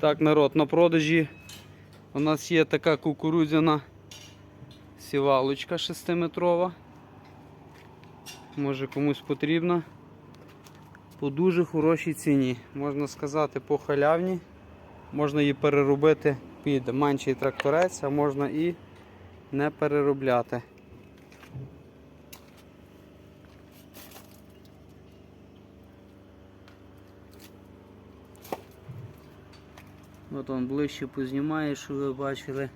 Так, народ, на продажі у нас є така кукурудзяна сівалочка 6-метрова. Може комусь потрібна. По дуже хорошій ціні. Можна сказати, по халявні. Можна її переробити під менший тракторець, а можна і не переробляти. От он ближче познімає, щоб ви бачили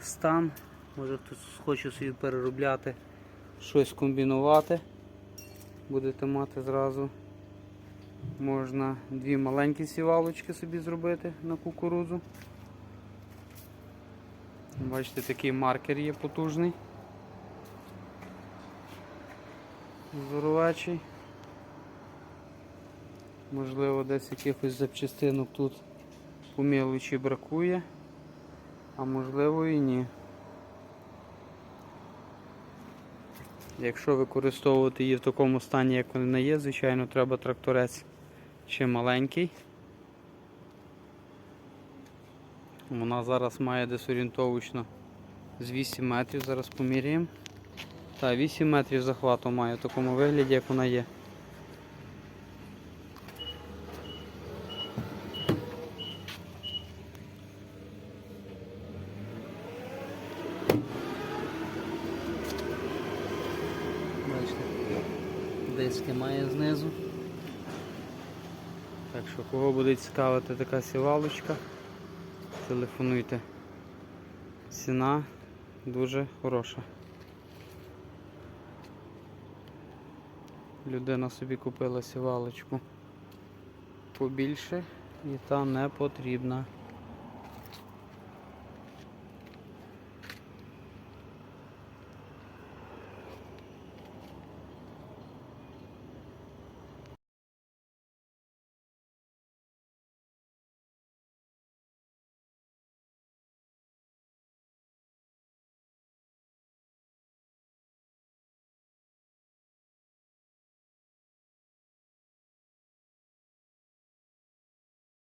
стан. Може хтось хоче собі переробляти, щось комбінувати. Будете мати зразу. Можна дві маленькі сівалочки собі зробити на кукурудзу. Бачите, такий маркер є потужний. Здоровечий. Можливо, десь якихось запчастинок тут по мелочі бракує, а можливо і ні. Якщо використовувати її в такому стані, як вона є, звичайно, треба тракторець ще маленький. Вона зараз має десь орієнтовочно з 8 метрів, зараз поміряємо. Та 8 метрів захвату має в такому вигляді, як вона є. Бачите, диски має знизу. Так що кого буде цікавити така сівалочка, телефонуйте. Ціна дуже хороша. Людина собі купила сівалочку побільше і та не потрібна.